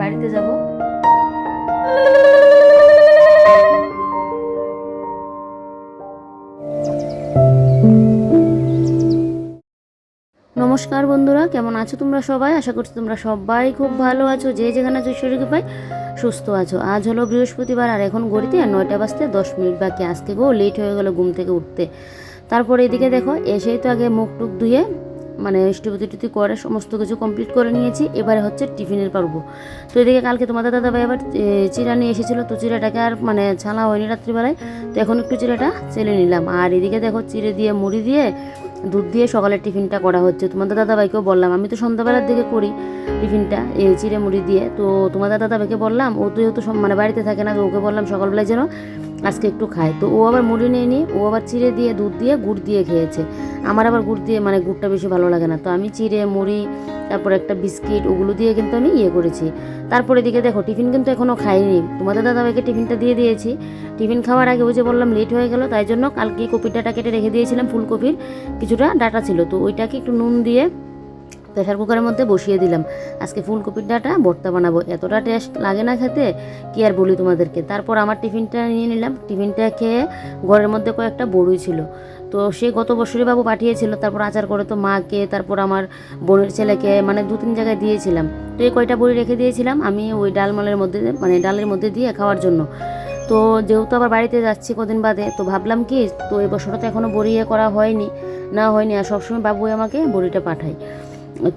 বাড়িতে যাব। নমস্কার বন্ধুরা, কেমন আছো তোমরা সবাই? আশা করছি তোমরা সবাই খুব ভালো আছো। যে যেখানে আছো শরীরকে পাই সুস্থ আছো। আজ হলো বৃহস্পতিবার, আর এখন গড়িতে নয়টা বাজতে দশ মিনিট বাকি। আজকে গো লেট হয়ে গেল ঘুম থেকে উঠতে। তারপরে এদিকে দেখো, এসেই তো আগে মুখ টুক ধুয়ে মানে স্টিপুতি টুতি করে, সমস্ত কিছু কমপ্লিট করে নিয়েছি। এবারে হচ্ছে টিফিনের পারব। তো এদিকে কালকে তোমাদের দাদা ভাই আবার চিরা নিয়ে এসেছিল, তো চিরাটাকে আর মানে ছানা হয়নি রাত্রিবেলায়। তো এখন একটু চিরাটা চেলে নিলাম। আর এদিকে দেখো চিড়ে দিয়ে, মুড়ি দিয়ে, দুধ দিয়ে সকালের টিফিনটা করা হচ্ছে। তোমাদের দাদাভাইকেও বললাম, আমি তো সন্ধ্যাবেলার দিকে করি টিফিনটা এই চিড়ে মুড়ি দিয়ে। তো তোমাদের দাদা দাদাভাইকে বললাম, ও তো যেহেতু মানে বাড়িতে থাকে না, তো ওকে বললাম সকালবেলায় যেন আজকে একটু খায়। তো ও আবার মুড়ি নিয়ে ও আবার চিড়ে দিয়ে, দুধ দিয়ে, গুড় দিয়ে খেয়েছে। আমার আবার গুড় দিয়ে মানে গুড়টা বেশি ভালো লাগে না। তো আমি চিড়ে, মুড়ি, তারপর একটা বিস্কিট, ওগুলো দিয়ে কিন্তু আমি ইয়ে করেছি। তারপরে দিকে দেখো, টিফিন কিন্তু এখনও খাইনি। তোমাদের দাদাভাইকে টিফিনটা দিয়ে দিয়েছি। টিফিন খাওয়ার আগে ওই যে বললাম লেট হয়ে গেল, তাই জন্য কালকে কপির ডাটা কেটে রেখে দিয়েছিলাম, ফুলকপির কিছুটা ডাটা ছিল। তো ওইটাকে একটু নুন দিয়ে প্রেশার কুকারের মধ্যে বসিয়ে দিলাম। আজকে ফুলকপির ডাটা, ভর্তা বানাবো। এতটা টেস্ট লাগে না খেতে, কি আর বলি তোমাদেরকে? তারপর আমার টিফিনটা নিয়ে নিলাম। টিফিনটা খেয়ে ঘরের মধ্যে কয়েকটা বড়ুই ছিল। তো সে গত বছরই বাবু পাঠিয়েছিল, তারপর আচার করে তো মাকে, তারপর আমার বোনের ছেলেকে মানে দু তিন জায়গায় দিয়েছিলাম। তো এই কয়টা বড়ি রেখে দিয়েছিলাম আমি ওই ডালমালের মধ্যে মানে ডালের মধ্যে দিয়ে খাওয়ার জন্য। তো যেহেতু আবার বাড়িতে যাচ্ছি কদিন বাদে, তো ভাবলাম কি, তো এবছরও তো এখনও বড়ি করা হয়নি, না হয়নি। আর সবসময় বাবু আমাকে বড়িটা পাঠায়।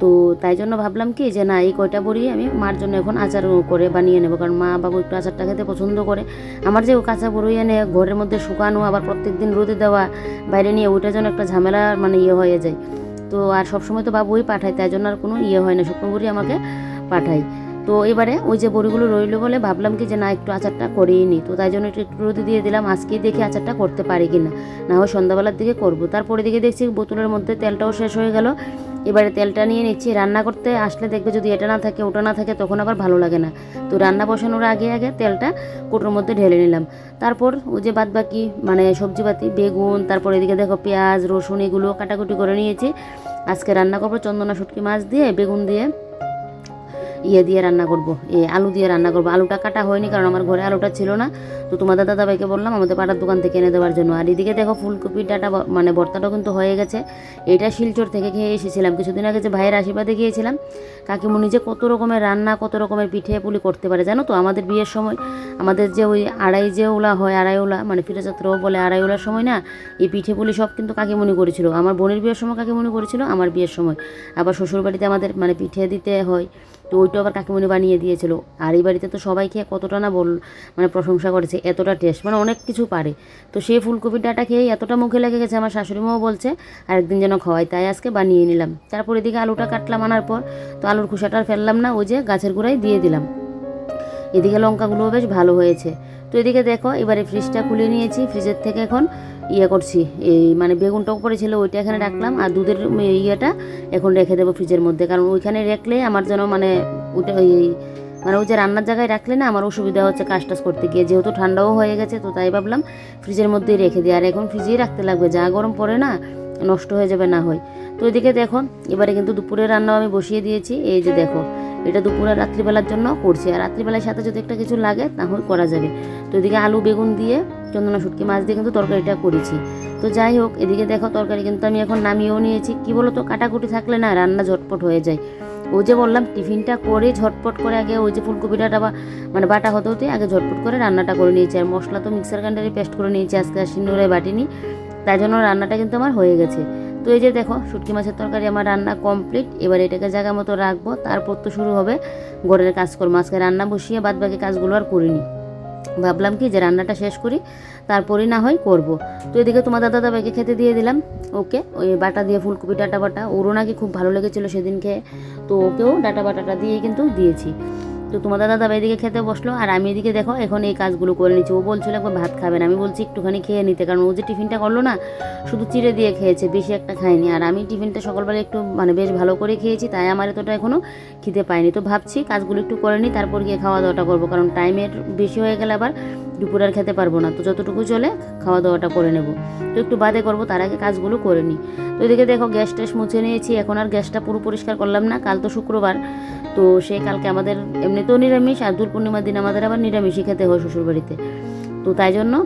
তো তাই জন্য ভাবলাম কি যে না, এই কয়টা বড়ি আমি মার জন্য এখন আচার করে বানিয়ে নেব। কারণ মা বাবু একটু আচারটা খেতে পছন্দ করে। আমার যে কাঁচা বড়ি এনে ঘরের মধ্যে শুকানো, আবার প্রত্যেক দিন রোদে দেওয়া, বাইরে নিয়ে ওইটা যেন একটা ঝামেলা মানে ইয়ে হয়ে যায়। তো আর সবসময় তো বাবুই পাঠায়, তাই জন্য আর কোনো ইয়ে হয় না, শুকনো বড়ি আমাকে পাঠায়। তো এবারে ওই যে বড়িগুলো রইল বলে ভাবলাম কি যে না, একটু আচারটা করেই নিই তো তাই জন্য একটু একটু রোদে দিয়ে দিলাম, আজকেই দেখি আচারটা করতে পারি কি না। না হয় সন্ধ্যাবেলার দিকে করব। তারপরে দিকে দেখছি বোতলের মধ্যে তেলটাও শেষ হয়ে গেল। এবারে তেলটা নিয়ে নিচ্ছি। রান্না করতে আসলে দেখবে যদি এটা না থাকে, ওটা না থাকে, তখন আবার ভালো লাগে না। তো রান্না বসানোর আগে আগে তেলটা কোটোর মধ্যে ঢেলে নিলাম। তারপর ওই যে বাদ বাকি মানে সবজিপাতি, বেগুন, তারপর এদিকে দেখো পেঁয়াজ, রসুন, এগুলো কাটাকুটি করে নিয়েছি। আজকে রান্না করব চন্দনা শুটকি মাছ দিয়ে, বেগুন দিয়ে। ইয়ে দিয়ে রান্না করব। এ আলু দিয়ে রান্না করব। আলুটা কাটা হয়নি কারণ আমার ঘরে আলুটা ছিল না। তো তোমাদের দাদাভাইকে বললাম, আমাদের পাড়ার দোকান থেকে এনে দেওয়ার জন্য। আর এদিকে দেখো ফুলকপির ডাটা মানে ভর্তাটাও কিন্তু হয়ে গেছে। এটা শিলচর থেকে খেয়ে এসেছিলাম। কিছুদিন আগে যে ভাইয়ের আশীর্বাদে গিয়েছিলাম। কাকিমুনি যে কত রকমের রান্না, কত রকমের পিঠে পুলি করতে পারে, জানো তো? আমাদের বিয়ের সময় আমাদের যে ওই আড়াই যে ওলা হয়, আড়াই ওলা মানে ফিরেযাত্রাও বলে আড়াই ওলার সময় না, এই পিঠে পুলি সব কিন্তু কাকিমুনি করেছিল। আমার বোনের বিয়ের সময় কাকিমুনি করেছিল, আমার বিয়ের সময়। আবার শ্বশুরবাড়িতে আমাদের মানে পিঠে দিতে হয়। তো ওইটা আবার কাকিমুনি বানিয়ে দিয়েছিল। আর এই বাড়িতে তো সবাই খেয়ে কতটা না বল মানে প্রশংসা করেছে, এতটা টেস্ট মানে অনেক কিছু পারে। তো সেই ফুলকপির ডাটা খেয়ে এতটা মুখে লেগে গেছে, আমার শাশুড়ি মাও বলছে, আরেকদিন যেন খাওয়াই। তাই আজকে বানিয়ে নিলাম। তারপর এদিকে আলুটা কাটলাম আনার পর, তো আলুর খোসাটা আর ফেললাম না, ওই যে গাছের গোড়ায় দিয়ে দিলাম। এদিকে লঙ্কাগুলোও বেশ ভালো হয়েছে। তো এদিকে দেখো, এবারে ফ্রিজটা খুলে নিয়েছি। ফ্রিজের থেকে এখন ইয়ে করছি, এই মানে বেগুনটা উপরে ছিল ওইটা এখানে রাখলাম, আর দুধের ইয়েটা এখন রেখে দেবো ফ্রিজের মধ্যে, কারণ ওইখানে রাখলে আমার যেন মানে ওটা ওই মানে ওই যে রান্নার জায়গায় রাখলে না আমার অসুবিধা হচ্ছে কাজ টাজ করতে গিয়ে, যেহেতু ঠান্ডাও হয়ে গেছে, তো তাই ভাবলাম ফ্রিজের মধ্যেই রেখে দিই, আর এখন ফ্রিজেই রাখতে লাগবে, যা গরম পড়ে না নষ্ট হয়ে যাবে না হয়। তো এদিকে দেখো, এবারে কিন্তু দুপুরে রান্নাও আমি বসিয়ে দিয়েছি, এই যে দেখো এটা দুপুরে রাত্রিবেলার জন্য করছি। আর রাত্রিবেলার সাথে যদি একটা কিছু লাগে, তাহলে করা যাবে। তো এদিকে আলু, বেগুন দিয়ে চন্দনা শুটকি মাছ দিয়ে কিন্তু তরকারিটা করেছি। তো যাই হোক, এদিকে দেখো তরকারি কিন্তু আমি এখন নামিয়েও নিয়েছি। কি বলো তো কাটাকুটি থাকলে না রান্না ঝটপট হয়ে যায়। ওই যে বললাম, টিফিনটা করে ঝটপট করে আগে ওই যে ফুলকপিটা বা মানে বাটা হতে হতে আগে ঝটপট করে রান্নাটা করে নিয়েছি। আর মশলা তো মিক্সার গ্রাইন্ডারে পেস্ট করে নিয়েছি, আজকে আর সিন্দুরে বাটিনি। তাই জন্য রান্নাটা কিন্তু আমার হয়ে গেছে। তো এই যে দেখো, শুটকি মাছের তরকারি আমার রান্না কমপ্লিট এবার এটাকে জায়গা মতো রাখব, তারপর তো শুরু হবে ঘরের কাজকর্ম। আজকে রান্না বসিয়ে বাদ বাকি কাজগুলো আর করিনি। ভাবলাম কি যে রান্নাটা শেষ করি, তারপরই না হয় করব। তো এদিকে তোমার দাদা দাদাভাইকে খেতে দিয়ে দিলাম, ওকে। ওই বাটা দিয়ে ফুলকপি, ডাটা বাটা। ওরও নাকি খুব ভালো লেগেছিলো সেদিন খেয়ে তো ওকেও ডাটা বাটাটা দিয়ে কিন্তু দিয়েছি। তো তোমার দাদা দাদা এদিকে খেতে বসল, আর আমি এদিকে দেখো এখন এই কাজগুলো করে নিচ্ছি। ও বলছিল একবার ভাত খাবে না। আমি বলছি একটুখানি খেয়ে নিতে, কারণ ও যে টিফিনটা করল না, শুধু চিড়ে দিয়ে খেয়েছে, বেশি একটা খায়নি। আর আমি টিফিনটা সকালবেলা একটু মানে বেশ ভালো করে খেয়েছি, তাই আমার এতটা এখনও খেতে পাইনি তো ভাবছি কাজগুলো একটু করে নিই, তারপর গিয়ে খাওয়া দাওয়াটা করব, কারণ টাইমের বেশি হয়ে গেলে আবার দুপুর আর খেতে পারব না। তো যতটুকু চলে খাওয়া দাওয়াটা করে নেব। তো একটু বাদে করব, তার আগে কাজগুলো করে নিই। তো এদিকে দেখো গ্যাস ট্যাস মুছে নিয়েছি, এখন আর গ্যাসটা পুরো পরিষ্কার করলাম না, কাল তো শুক্রবার। তো সেই কালকে আমাদের এমনিতেও নিরামিষ আর দূর পূর্ণিমার দিন আমাদের আবার নিরামিষই খেতে হয় শ্বশুরবাড়িতে। তো তাই জন্য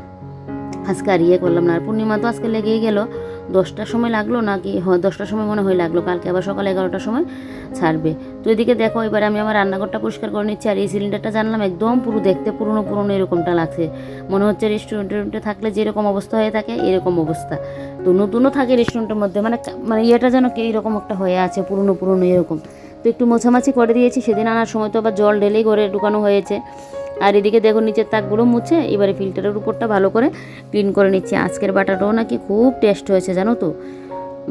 আজকে আর ইয়ে করলাম না। আর পূর্ণিমা তো আজকে লেগেই গেল। দশটার সময় লাগল নাকি? হয়, দশটার সময় মনে হয় লাগল। কালকে আবার সকাল এগারোটার সময় ছাড়বে। তো এদিকে দেখো, এবার আমি আমার রান্নাঘরটা পরিষ্কার করে নিচ্ছি। আর এই সিলিন্ডারটা জানলাম একদম পুরো দেখতে পুরনো পুরনো এরকমটা লাগছে। মনে হচ্ছে রেস্টুরেন্টে থাকলে যেরকম অবস্থা হয়ে থাকে, এরকম অবস্থা। তো নতুনও থাকে রেস্টুরেন্টের মধ্যে। মানে মানে ইয়েটা যেন কি এরকম একটা হয়ে আছে, পুরনো পুরনো এরকম। তো একটু মোছামাছি করে দিয়েছি, সেদিন আনার সময় তো আবার জল ঢেলেই করে ঢুকানো হয়েছে। আর এদিকে দেখো নিচের তাকগুলো মুছে, এবারে ফিল্টারের উপরটা ভালো করে ক্লিন করে নিচ্ছি। আজকের বাটাটাও নাকি খুব টেস্ট হয়েছে, জানো তো?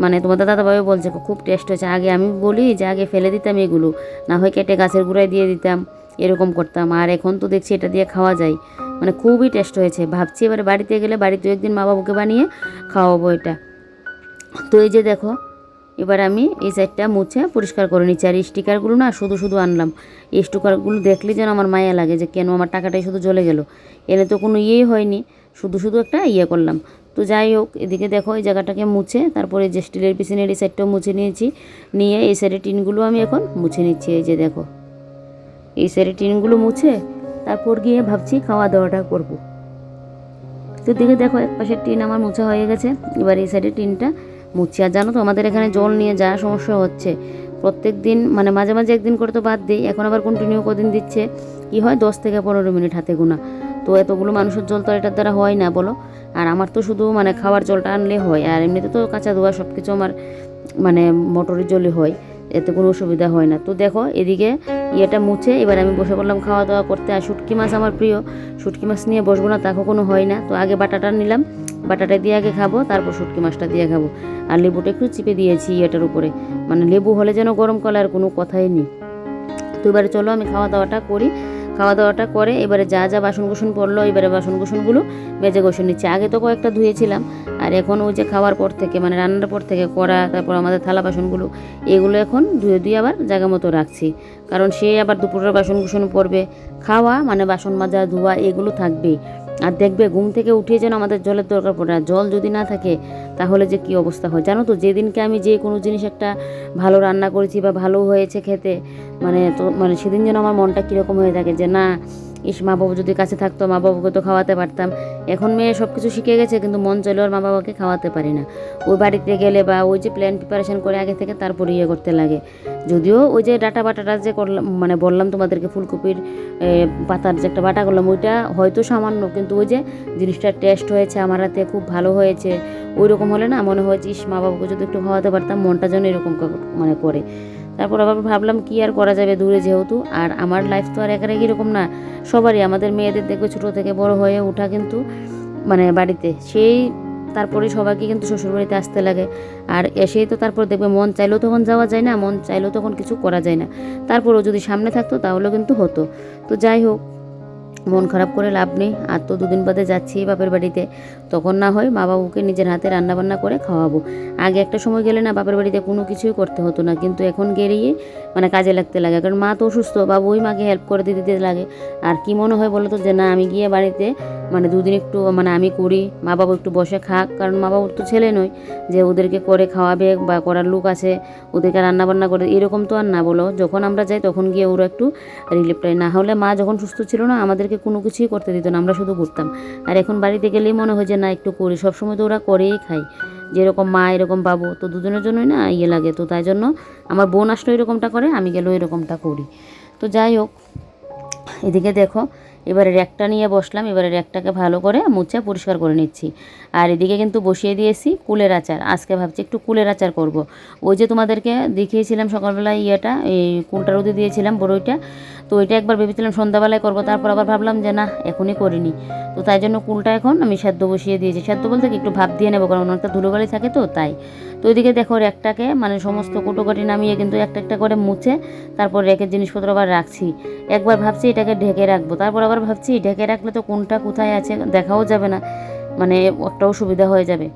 মানে তোমাদের দাদাভাই বলছে, খুব টেস্ট হয়েছে। আগে আমি বলি যে, আগে ফেলে দিতাম এগুলো, না হয় কেটে গাছের গুঁড়ায় দিয়ে দিতাম, এরকম করতাম। আর এখন তো দেখছি এটা দিয়ে খাওয়া যায়। মানে খুবই টেস্ট হয়েছে। ভাবছি এবারে বাড়িতে গেলে বাড়িতে একদিন মা বাবুকে বানিয়ে খাওয়াবো এটা। তো এই যে দেখো এবার আমি এই সাইডটা মুছে পরিষ্কার করে নিচ্ছি। আর স্টিকারগুলো না শুধু শুধু আনলাম। এই স্টিকারগুলো দেখলে যেন আমার মায়া লাগে যে কেন আমার টাকাটাই শুধু জ্বলে গেল। এনে তো কোনো ইয়েই হয়নি। শুধু শুধু একটা ইয়ে করলাম। তো যাই হোক, এদিকে দেখো এই জায়গাটাকে মুছে, তারপরে যে স্টিলের পিছনের এই সাইডটাও মুছে নিয়েছি। নিয়ে এই সাইডের টিনগুলো আমি এখন মুছে নিচ্ছি। এই যে দেখো, এই সাইডের টিনগুলো মুছে তারপর গিয়ে ভাবছি খাওয়া দাওয়াটা করব। তো দিকে দেখো এক পাশের টিন আমার মোছা হয়ে গেছে। এবার এই সাইডের টিনটা মুছি আর জানো তো, আমাদের এখানে জল নিয়ে যা সমস্যা হচ্ছে। প্রত্যেক দিন মানে মাঝে মাঝে একদিন করে তো বাদ দিই, এখন আবার কন্টিনিউ কদিন দিচ্ছে। কি হয়, দশ থেকে পনেরো মিনিট হাতে গোনা। তো এতগুলো মানুষের জল তো এটার দ্বারা হয় না, বলো? আর আমার তো শুধু মানে খাওয়ার জলটা আনলে হয়, আর এমনিতে তো কাঁচা ধোয়া সব কিছু আমার মানে মোটরের জলই হয়, এতে কোনো অসুবিধা হয় না। তো দেখো, এদিকে ইয়েটা মুছে, এবার আমি বসে পড়লাম খাওয়া দাওয়া করতে। আর শুটকি মাছ আমার প্রিয়, শুটকি মাছ নিয়ে বসবো না, তা কখনো হয় না। তো আগে বাটাটা নিলাম বাটাটা দিয়ে আগে খাব, তারপর শুটকি মাছটা দিয়ে খাব। আর লেবুটা একটু চিপে দিয়েছি এটার উপরে। মানে লেবু হলে যেন গরম কলে আর কোনো কথাই নেই। তো এবারে চলো আমি খাওয়া দাওয়াটা করি। খাওয়া দাওয়াটা করে এবারে যা যা বাসন কুসন পড়ল, এবারে বাসন কুসনগুলো মেজে গোসন নিচ্ছে। আগে তো কয়েকটা ধুয়েছিলাম, আর এখন ওই যে খাওয়ার পর থেকে মানে রান্নার পর থেকে করা তারপর আমাদের থালা বাসনগুলো, এগুলো এখন ধুয়ে ধুয়ে আবার জায়গা মতো রাখছি। কারণ সে আবার দুপুরের বাসন কুসন পড়বে খাওয়া মানে বাসন মাজা, ধোয়া, এগুলো থাকবেই। আর দেখবে ঘুম থেকে উঠে যেন আমাদের জলের দরকার পড়ে না। জল যদি না থাকে, তাহলে যে কি অবস্থা হয়? জানো তো, যেদিনকে আমি যে কোনো জিনিস একটা ভালো রান্না করেছি বা ভালো হয়েছে খেতে মানে তো মানে সেদিন যেন আমার মনটা কীরকম হয়ে থাকে যে না ইস, মা বাবু যদি কাছে থাকতো, মা বাবুকে তো খাওয়াতে পারতাম। এখন মেয়ে সব কিছু শিখে গেছে, কিন্তু মন চাইলেও আর মা বাবাকে খাওয়াতে পারি না। ওই বাড়িতে গেলে বা ওই যে প্ল্যান প্রিপারেশন করে আগে থেকে তারপর ইয়ে করতে লাগে। যদিও ওই যে ডাটা বাটাটা যে করলাম মানে বললাম তোমাদেরকে, ফুলকপির পাতার যে একটা বাটা করলাম, ওইটা হয়তো সামান্য, কিন্তু ওই যে জিনিসটা টেস্ট হয়েছে, আমার হাতে খুব ভালো হয়েছে ওই রকম হলে না মনে হয় যে, ইস, মা বাবাকে যদি একটু খাওয়াতে পারতাম, মনটা যেন এরকম মানে করে। তারপর আবার ভাবলাম কি আর করা যাবে দূরে যেহেতু, আর আমার লাইফ তো আর একেবারে এরকম না। সবারই, আমাদের মেয়েদের দেখবে ছোটো থেকে বড় হয়ে ওঠা কিন্তু মানে বাড়িতে। সেই তারপরে সবাইকে কিন্তু শ্বশুরবাড়িতে আসতে লাগে। আর এসেই তো তারপর দেখবে মন চাইলেও তখন যাওয়া যায় না, মন চাইলেও তখন কিছু করা যায় না। তারপরেও যদি সামনে থাকতো তাহলেও কিন্তু হতো। তো যাই হোক মন খারাপ করে লাভ নেই। আর তো দুদিন বাদে যাচ্ছি বাপের বাড়িতে। তখন না হয় মা বাবুকে নিজের হাতে রান্না বান্না করে খাওয়াবো। আগে একটা সময় গেলে না বাপের বাড়িতে কোনো কিছুই করতে হতো না। কিন্তু এখন গেলেই মানে কাজে লাগতে লাগে। কারণ মা তো অসুস্থ বাবু ওই মাকে হেল্প করে দিতে লাগে। আর কি মনে হয় বলো তো যে না, আমি গিয়ে বাড়িতে মানে দুদিন একটু মানে আমি করি, মা বাবু একটু বসে খাক। কারণ মা বাবুর তো ছেলে নয় যে ওদেরকে করে খাওয়াবে বা করার লোক আছে, ওদেরকে রান্না বান্না করে এরকম তো আর না বলো। যখন আমরা যাই তখন গিয়ে ওরা একটু রিলিফ পাই না হলে মা যখন সুস্থ ছিল না, আমাদেরকে কোনো কিছুই করতে দিত না, আমরা শুধু ঘুরতাম। আর এখন বাড়িতে গেলেই মনে হয় যে না, একটু করি। সবসময় তো ওরা করেই খায়। যেরকম মা, এরকম পাবো তো দুজনের জন্যই না ইয়ে লাগে। তো তাই জন্য আমার বোন আসলো এরকমটা করে, আমি গেলেও এরকমটা করি। তো যাই হোক, এদিকে দেখো, এবারে র্যাকটা নিয়ে বসলাম। এবারে র্যাকটাকে ভালো করে মুছে পরিষ্কার করে নিচ্ছি। আর এদিকে কিন্তু বসিয়ে দিয়েছি কুলের আচার। আজকে ভাবছি একটু কুলের আচার করব। ওই যে তোমাদেরকে দেখিয়েছিলাম সকালবেলায় ইয়েটা, এই কুলটা রোদে দিয়েছিলাম বড়ইটা। তো ওইটা একবার ভেবেছিলাম সন্ধ্যাবেলায় করব, তারপর আবার ভাবলাম যে না, এখনই করিনি। তো তাই জন্য কুলটা এখন আমি সেদ্ধ বসিয়ে দিয়েছি। সেদ্ধ বলতে কি একটু ভাব দিয়ে নেব, কারণ অনেকটা ধুলোবালি থাকে তো, তাই। তো ওইদিকে দেখো র্যাকটাকে মানে সমস্ত কুটোকাটি নামিয়ে কিন্তু একটা একটা করে মুছে তারপর র্যাকের জিনিসপত্র আবার রাখছি। একবার ভাবছি এটাকে ঢেকে রাখব, তারপর আবার ভাবছি ঢেকে রাখলে তো কোনটা কোথায় আছে দেখাও যাবে না। মানে একটা অসুবিধা হয়ে যাবে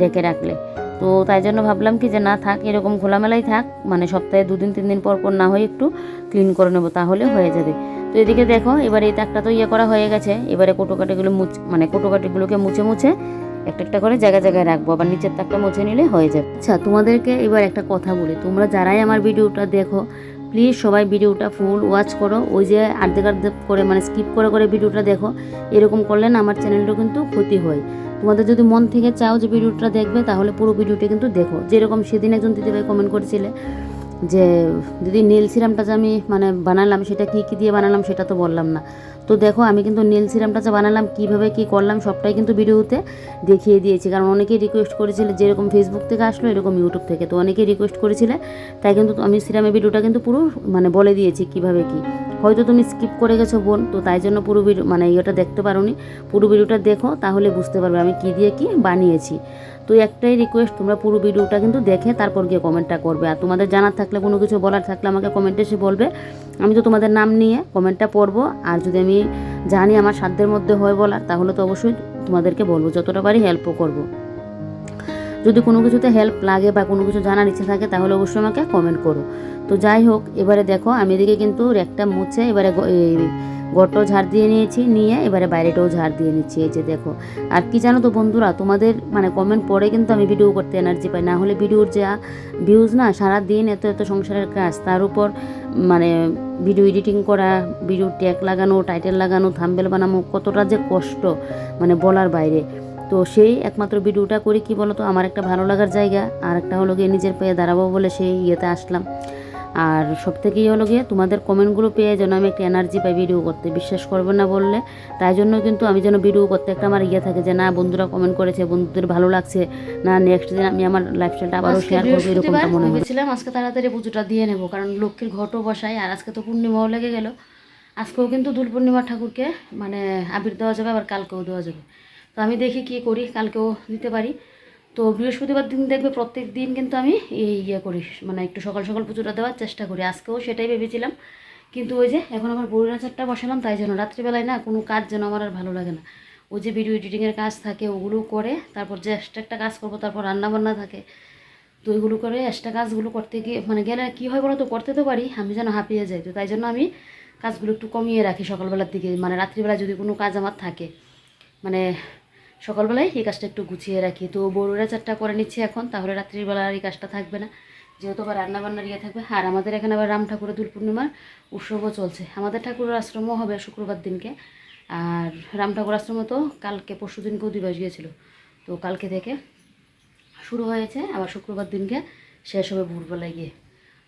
ঢেকে রাখলে। তো তাই জন্য ভাবলাম কি যে না থাক, এরকম খোলামেলাই থাক মানে সপ্তাহে দুদিন তিন দিন পর পর না হয় একটু ক্লিন করে নেব তাহলে হয়ে যাবে। তো এদিকে দেখো, এবার এই তাকটা তো ইয়ে করা হয়ে গেছে, এবারে কোটোকাটিগুলো মুছ মানে কোটোকাটিগুলোকে মুছে মুছে একটা একটা করে জায়গায় জায়গায় রাখব, আবার নিচের তাকটা মুছে নিলে হয়ে যাবে। আচ্ছা তোমাদেরকে এবার একটা কথা বলি, তোমরা যারাই আমার ভিডিওটা দেখো প্লিজ সবাই ভিডিওটা ফুল ওয়াচ করো। ওই যে আর্ধেক আর্ধেক করে মানে স্কিপ করে করে ভিডিওটা দেখো। এরকম করলে না আমার চ্যানেলটা কিন্তু ক্ষতি হয়। তোমাদের যদি মন থেকে চাও যে ভিডিওটা দেখবে, তাহলে পুরো ভিডিওটা কিন্তু দেখো। যেরকম সেদিন একজন দিদিভাই কমেন্ট করেছিলে যে, দিদি নীল সিরামটা যে আমি মানে বানালাম, সেটা কী কী দিয়ে বানালাম, সেটা তো বললাম না। তো দেখো, আমি কিন্তু নীল সিরামটা যে বানালাম, কীভাবে কী করলাম, সবটাই কিন্তু ভিডিওতে দেখিয়ে দিয়েছি। কারণ অনেকেই রিকোয়েস্ট করেছিল, যেরকম ফেসবুক থেকে আসলো, এরকম ইউটিউব থেকে। তো অনেকেই রিকোয়েস্ট করেছিলে, তাই কিন্তু আমি সিরামের ভিডিওটা কিন্তু পুরো মানে বলে দিয়েছি কীভাবে কি। হয়তো তুমি স্কিপ করে গেছো বোন, তো তাই জন্য পুরো ভিডিও মানে ইয়েটা দেখতে পারোনি। পুরো ভিডিওটা দেখো, তাহলে বুঝতে পারবে আমি কী দিয়ে কি বানিয়েছি। তো একটাই রিকোয়েস্ট তোমরা পুরো ভিডিওটা কিন্তু দেখে তারপর গিয়ে কমেন্টটা করবে। আর তোমাদের জানার থাকলে, কোনো কিছু বলার থাকলে আমাকে কমেন্টে এসে বলবে। আমি তো তোমাদের নাম নিয়ে কমেন্টটা পড়ব। আর যদি আমি জানি আমার সাধ্যের মধ্যে হয় বলার, তাহলে তো অবশ্যই তোমাদেরকে বলব, যতটা পারি হেল্পও করব। যদি কোনো কিছুতে হেল্প লাগে বা কোনো কিছু জানার ইচ্ছে থাকে, তাহলে অবশ্যই আমাকে কমেন্ট করো। তো যাই হোক, এবারে দেখো, আমি এদিকে কিন্তু র্যাকটা মুছে এবারে গ- ঝাড় দিয়ে নিয়েছি, নিয়ে এবারে বাইরেটাও ঝাড় দিয়ে নিচ্ছি, এই যে দেখো। আর কি জানো তো বন্ধুরা, তোমাদের মানে কমেন্ট পড়ে কিন্তু আমি ভিডিও করতে এনার্জি পাই। না হলে ভিডিওর যা ভিউজ না, সারা দিন এত এত সংসারের কাজ। তার উপর মানে ভিডিও এডিটিং করা ভিডিও ট্যাগ লাগানো টাইটেল লাগানো থাম্বেল বানানো, কতটা যে কষ্ট মানে বলার বাইরে। তো সেই একমাত্র ভিডিওটা করি কি বলতো? আমার একটা ভালো লাগার জায়গা আর একটা হলো গিয়ে নিজের পায়ে দাঁড়াবো বলে সেই ইয়েতে আসলাম। আর সব থেকেই হলো গিয়ে তোমাদের কমেন্টগুলো পেয়ে যেন আমি একটা এনার্জি পাই ভিডিও করতে বিশ্বাস করবে না বললে। তাই জন্য কিন্তু আমি যেন ভিডিও করতে একটা আমার ইয়ে থাকে যে না বন্ধুরা কমেন্ট করেছে বন্ধুদের ভালো লাগছে। না নেক্সট দিন আমি আমার লাইফস্টাইলটা আবারও শেয়ার করব এরকমটা মনে হয়। ভেবেছিলাম আজকে তাড়াতাড়ি পুজোটা দিয়ে নেব কারণ লক্ষ্মীর ঘটও বসাই আর আজকে তো পূর্ণিমাও লেগে গেল। আজকেও কিন্তু দুল পূর্ণিমা ঠাকুরকে মানে আবির দেওয়া যাবে আবার কালকেও দেওয়া যাবে। তো আমি দেখি কি করি, কালকেও দিতে পারি। তো বৃহস্পতিবার দিন দেখবে প্রত্যেক দিন কিন্তু আমি এই ইয়ে করি মানে একটু সকাল সকাল পুজোটা দেওয়ার চেষ্টা করি। আজকেও সেটাই ভেবেছিলাম, কিন্তু ওই যে এখন আমার বড়ির আচারটা বসালাম, তাই জন্য রাত্রিবেলায় না কোনো কাজ যেন আমার আর ভালো লাগে না। ওই যে ভিডিও এডিটিংয়ের কাজ থাকে, ওগুলো করে, তারপর যে এক্সট্রা একটা কাজ করব, তারপর রান্না বান্না থাকে। তো ওইগুলো করে এক্সট্রা কাজগুলো করতে গিয়ে মানে গেলে কী হয় বলো তো করতে তো পারি, আমি যেন হাঁপিয়ে যাই। তো তাই জন্য আমি কাজগুলো একটু কমিয়ে রাখি সকালবেলার দিকে মানে রাত্রিবেলা যদি কোনো কাজ আমার থাকে মানে সকালবেলায় এই কাজটা একটু গুছিয়ে রাখি। তো বড়ুরা চারটা করে নিচ্ছি এখন, তাহলে রাত্রিবেলা আর এই কাজটা থাকবে না। যেহেতু আবার রান্না বান্নার ইয়ে থাকবে, আর আমাদের এখানে আবার রাম ঠাকুরের দোল পূর্ণিমার উৎসবও চলছে। আমাদের ঠাকুরের আশ্রমও হবে শুক্রবার দিনকে। আর রাম ঠাকুর আশ্রমও তো কালকে, পরশু দিনকেও দিবস গিয়েছিল। তো কালকে থেকে শুরু হয়েছে, আবার শুক্রবার দিনকে শেষ হবে ভোরবেলায় গিয়ে।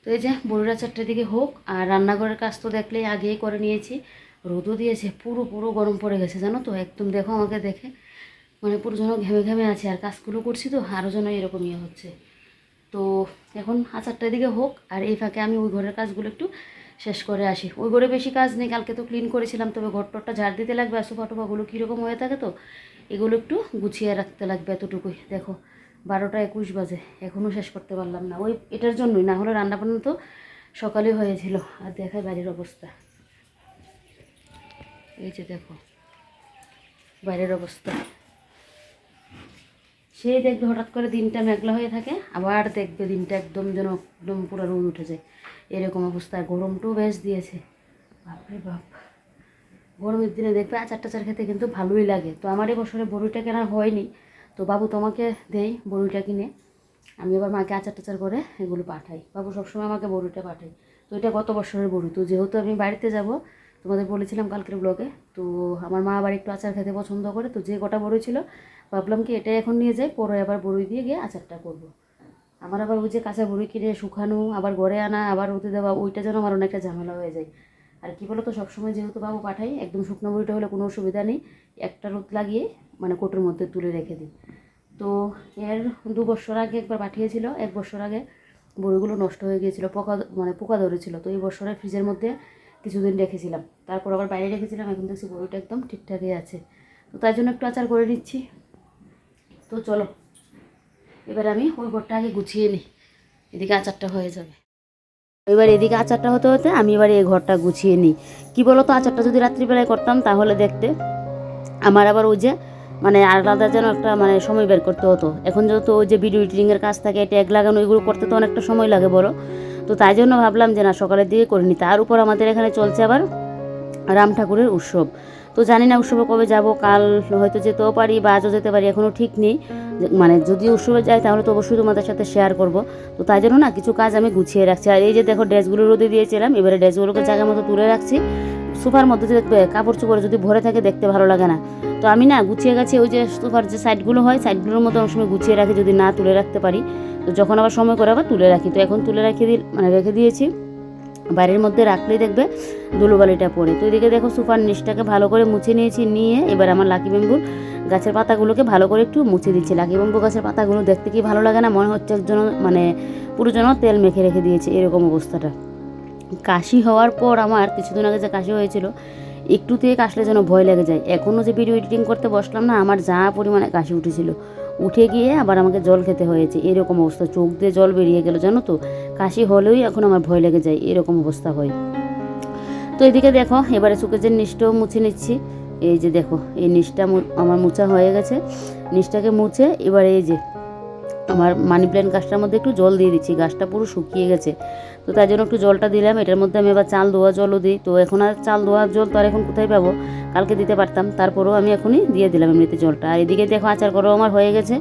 তো এই যে বড়িরা চারটের দিকে হোক, আর রান্নাঘরের কাজ তো দেখলেই আগেই করে নিয়েছি। রোদও দিয়েছে, পুরো পুরো গরম পড়ে গেছে, জানো তো? একদম দেখো আমাকে দেখে। মানে পুরো যেন ঘেমে ঘেমে আছে আর কাজগুলো করছি তো আরও যেন এরকম ইয়ে হচ্ছে। তো এখন আচারটার দিকে হোক, আর এই ফাঁকে আমি ওই ঘরের কাজগুলো একটু শেষ করে আসি। ওই ঘরে বেশি কাজ নেই, কালকে তো ক্লিন করেছিলাম, তবে ঘরটরটা ঝাড় দিতে লাগবে আর সোফা টোফাগুলো কীরকম হয়ে থাকে তো, এগুলো একটু গুছিয়ে রাখতে লাগবে এতটুকুই। দেখো, বারোটা একুশ বাজে এখনও শেষ করতে পারলাম না। ওই এটার জন্যই, না হলে রান্নাবান্না তো সকালে হয়েছিল, আর দেখায় বাড়ির অবস্থা। এই যে দেখো, বাইরের অবস্থা। সেই দেখবে হঠাৎ করে দিনটা মেঘলা হয়ে থাকে, আবার দেখবে দিনটা একদম যেন একদম পুরো রোদ উঠে যায়। এরকম অবস্থায় গরমটাও বেশ দিয়েছে। বাপরে বাপ। গরমের দিনে দেখবে আচার টাচার খেতে কিন্তু ভালোই লাগে। তো আমার এই বছরে বড়িটা কেনা হয়নি। তো বাবু তোমাকে দেই বড়িটা কিনে। আমি আবার মাকে আচার টাচার করে এগুলো পাঠাই। বাবু সবসময় আমাকে বড়িটা পাঠাই তো এটা গত বছরের বড়ি। তো যেহেতু আমি বাড়িতে যাব তোমাদের বলেছিলাম কালকের ব্লগে তো আমার মা আবার একটু আচার খেতে পছন্দ করে, তো যে কটা বড়ি ছিল, ভাবলাম কি এটাই এখন নিয়ে যাই, পরে আবার বড়ি দিয়ে গিয়ে আচারটা করব। আমার আবার ওই যে কাঁচা বড়ি কিনে শুকানো, আবার ঘরে আনা, আবার ওতে দেওয়া, ওইটা যেন আমার অনেকটা ঝামেলা হয়ে যায় আর কি বলো তো সবসময় যেহেতু বাবু পাঠাই, একদম শুকনো বড়িটা হলে কোনো অসুবিধা নেই, একটা রোদ লাগিয়ে মানে কোটোর মধ্যে তুলে রেখে দিই তো এর দু বছর আগে একবার পাঠিয়েছিল, এক বছর আগে বড়িগুলো নষ্ট হয়ে গিয়েছিল, পোকা মানে পোকা ধরেছিল, তো এই বছরে ফ্রিজের মধ্যে কিছুদিন রেখেছিলাম। তারপর আবার বাইরে রেখেছিলাম, এখন দেখছি গরুটা একদম ঠিকঠাকই আছে। তো তাই জন্য একটু আচার করে নিচ্ছি। তো চলো, এবার আমি ওই ঘরটা আগে গুছিয়ে নিই। এদিকে আচারটা হয়ে যাবে। এবার এদিকে আচারটা হতে হতে আমি এবার এই ঘরটা গুছিয়ে নিই। কি বলো তো আচারটা যদি রাত্রিবেলায় করতাম তাহলে দেখতে আমার আবার ওই যে মানে আলাদা যেন একটা মানে সময় বের করতে হতো। এখন যেহেতু ওই যে ভিডিও এডিটিংয়ের কাজ থাকে, ট্যাগ লাগানো, এগুলো করতে তো অনেকটা সময় লাগে বলো। তো তাই জন্য ভাবলাম যে না, সকালের দিকে করে নিই তার উপর আমাদের এখানে চলছে আবার রাম ঠাকুরের উৎসব। তো জানি না উৎসবে কবে যাব, কাল হয়তো যেতেও পারি বা আজও যেতে পারি এখনও ঠিক নেই। মানে যদি উৎসবে যাই তাহলে তো অবশ্যই তোমাদের সাথে শেয়ার করব। তো তাই জন্য না, কিছু কাজ আমি গুছিয়ে রাখছি। আর এই যে দেখো, ড্রেসগুলো রোদে দিয়েছিলাম, এবারে ড্রেসগুলোকে জায়গা মতো তুলে রাখছি। সোফার মধ্যে দেখবে, কাপড় চোপড় যদি ভরে থাকে দেখতে ভালো লাগে না। তো আমি না গুছিয়ে গেছি, ওই যে সোফার যে সাইডগুলো হয়, সাইডগুলোর মতো অনেক সময় গুছিয়ে রাখি, যদি না তুলে রাখতে পারি। তো যখন আবার সময় করে আবার তুলে রাখি। তো এখন তুলে রেখে দিই মানে রেখে দিয়েছি। বাড়ির মধ্যে রাখলেই দেখবে ধুলোবালিটা পড়ে। তো এদিকে দেখো সুপার নিচটাকে ভালো করে মুছে নিয়েছি, নিয়ে এবার আমার লাকি বেম্বুর গাছের পাতাগুলোকে ভালো করে একটু মুছে দিচ্ছি। লাকি বেম্বু গাছের পাতাগুলো দেখতে কি ভালো লাগে না? মনে হচ্ছে একজন মানে পুরো যেন তেল মেখে রেখে দিয়েছে, এরকম অবস্থাটা। কাশি হওয়ার পর আমার, কিছুদিন আগে যে কাশি হয়েছিল একটুতে কাশলে যেন ভয় লেগে যায়। এখনও যে ভিডিও এডিটিং করতে বসলাম না, আমার যা পরিমাণে কাশি উঠেছিল, উঠে গিয়ে আবার আমাকে জল খেতে হয়েছে। এরকম অবস্থা, চোখ দিয়ে জল বেরিয়ে গেল, জানো তো? কাশি হলেই এখন আমার ভয় লেগে যায়, এরকম অবস্থা হয়। তো এদিকে দেখো, এবারে সুকেজের নিচটাও মুছে নিচ্ছি। এই যে দেখো, এই নিচটা আমার মোছা হয়ে গেছে। নিচটাকে মুছে এবারে এই যে, আমার মানি প্ল্যান্ট গাছটার মধ্যে একটু জল দিয়ে দিচ্ছি। গাছটা পুরো শুকিয়ে গেছে। তো তাই জন্য একটু জলটা দিলাম। এটার মধ্যে আমি এবার চাল ধোয়া জলও দিই। তো এখন আর চাল ধোয়ার জল তো আর এখন কোথায় পাবো? কালকে দিতে পারতাম। তারপরেও আমি এখনই দিয়ে দিলাম এমনিতে জলটা। আর এদিকে দেখো আচার করাও আমার হয়ে গেছে।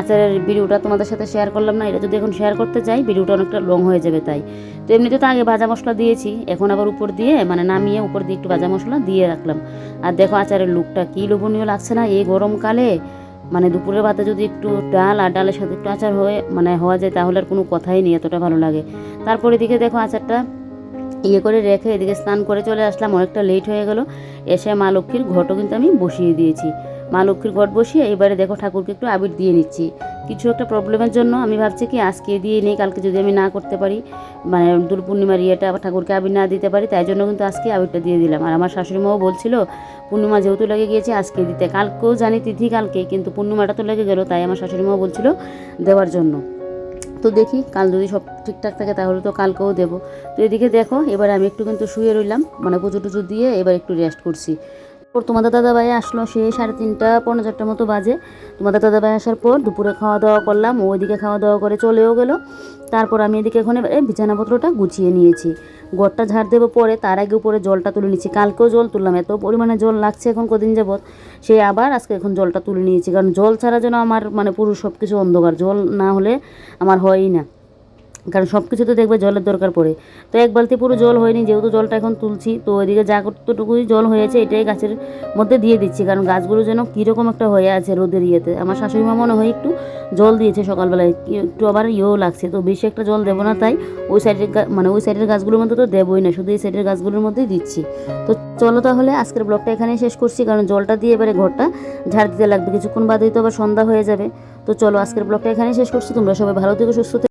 আচারের ভিডিওটা তোমাদের সাথে শেয়ার করলাম না। এটা যদি এখন শেয়ার করতে চাই ভিডিওটা অনেকটা লং হয়ে যাবে তাই। তো এমনিতে তো আগে ভাজা মশলা দিয়েছি। এখন আবার উপর দিয়ে মানে নামিয়ে উপর দিয়ে একটু ভাজা মশলা দিয়ে রাখলাম। আর দেখো আচারের লুকটা কী লোভনীয় লাগছে না? এই গরমকালে মানে দুপুরের ভাতে যদি একটু ডাল আর ডালের সাথে একটু আচার হয়ে মানে হওয়া যায়, তাহলে আর কোনো কথাই নেই, এতটা ভালো লাগে। তারপর এদিকে দেখো আচারটা ইয়ে করে রেখে এদিকে স্নান করে চলে আসলাম, অনেকটা লেট হয়ে গেল। এসে মা লক্ষ্মীর ঘটও কিন্তু আমি বসিয়ে দিয়েছি। মা লক্ষ্মীর ঘট বসিয়ে এবারে দেখো ঠাকুরকে একটু আবির দিয়ে নিচ্ছি। কিছু একটা প্রবলেমের জন্য আমি ভাবছি কি, আজকে দিয়ে নেই, কালকে যদি আমি না করতে পারি মানে দুল পূর্ণিমার ইয়েটা আবার ঠাকুরকে আবির না দিতে পারি, তাই জন্য কিন্তু আজকে আবিরটা দিয়ে দিলাম। আর আমার শাশুড়ি মাও বলছিল, পূর্ণিমা যেহেতু লেগে গিয়েছে, আজকে দিতে। কালকেও জানি তিথি কালকে, কিন্তু পূর্ণিমাটা তো লেগে গেল, তাই আমার শাশুড়ি মাও বলছিল দেওয়ার জন্য। তো দেখি, কাল যদি সব ঠিকঠাক থাকে, তাহলে তো কালকেও দেবো। তো এদিকে দেখো, এবার আমি একটু কিন্তু শুয়ে রইলাম মানে পুজো টুজো দিয়ে এবার একটু রেস্ট করছি। তারপর তোমাদের দাদাভাই আসলো, সে সাড়ে তিনটা পনেরো চারটার মতো বাজে। তোমাদের দাদাভাই আসার পর দুপুরে খাওয়া দাওয়া করলাম, ও ওইদিকে খাওয়া দাওয়া করে চলেও গেল। তারপর আমি এদিকে এখানে বিছানাপত্রটা গুছিয়ে নিয়েছি। ঘরটা ঝাড় দেবো পরে, তার আগে উপরে জলটা তুলে নিয়েছি কালকেও জল তুললাম, এত পরিমাণে জল লাগছে এখন কদিন যাবৎ। সে আবার আজকে এখন জলটা তুলে নিয়েছি, কারণ জল ছাড়া যেন আমার মানে পুরো সব কিছু অন্ধকার, জল না হলে আমার হয়ই না। কারণ সব কিছু তো দেখবে জলের দরকার পড়ে। তো এক বালতি পুরো জল হয়নি, যেহেতু জলটা এখন তুলছি, তো ওইদিকে যা কতটুকুই জল হয়েছে এটাই গাছের মধ্যে দিয়ে দিচ্ছি। কারণ গাছগুলো যেন কীরকম একটা হয়ে আছে রোদের ইয়েতে। আমার শাশুড়ি মা মনে হয় একটু জল দিয়েছে সকালবেলায়, একটু আবার ইয়েও লাগছে, তো বেশি একটা জল দেবো না তাই ওই সাইডের মানে ওই সাইডের গাছগুলোর মধ্যে তো দেবোই না, শুধু এই সাইডের গাছগুলোর মধ্যেই দিচ্ছি। তো চলো তাহলে আজকের ব্লগটা এখানেই শেষ করছি, কারণ জলটা দিয়ে এবারে ঘরটা ঝাড় দিতে লাগবে। কিছুক্ষণ বাদেই তো আবার সন্ধ্যা হয়ে যাবে। তো চলো আজকের ব্লগটা এখানেই শেষ করছি, তোমরা সবাই ভালো থেকে, সুস্থ